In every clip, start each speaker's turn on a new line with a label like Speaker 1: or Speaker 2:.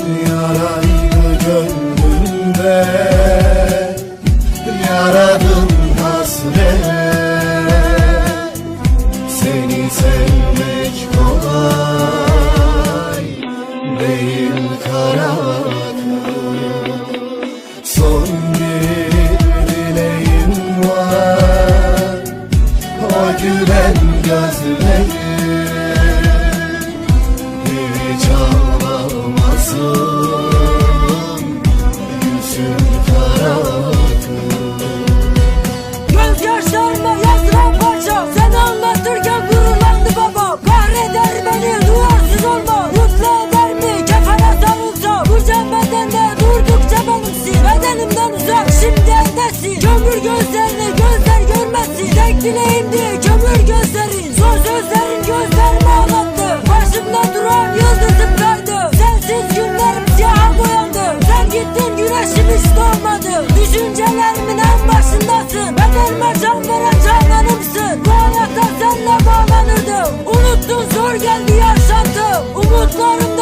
Speaker 1: yara gözlerini gözler görmesin. Tek dileğimdi kömür gözlerin Son sözlerin gözlerimi ağlattı Başımda duran yıldızım kaydı Sensiz günlerim siyaha boyandı. Sen gittin güneşim hiç doğmadı. Düşüncelerimin en başındasın. Bedenime can veren cananımsın. Bu hayata senle bağlanırdım. Unuttun zor geldi yaşantım. Umutlarımda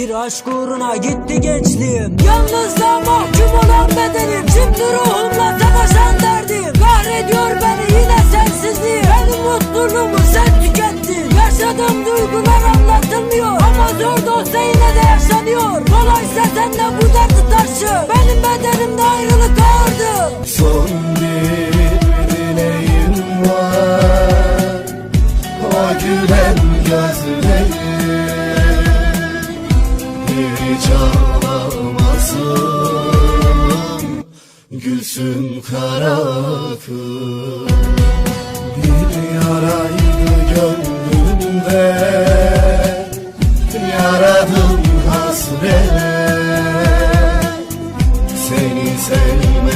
Speaker 1: Bir aşk uğruna gitti gençliğim. Yalnızlığa mahkum olan bedenim Şimdi ruhumla savaşan derdim. Kahrediyor beni yine sensizliğim. Benim mutluluğumu sen tükettin. Yaşadığım duygular anlatılmıyor. Ama zor da olsa yine de yaşanıyor. Kolaysa sen de bu derdi taşı
Speaker 2: Gülsün kara Bir yaraydı gönlümde Yaradım hasret seni sevmek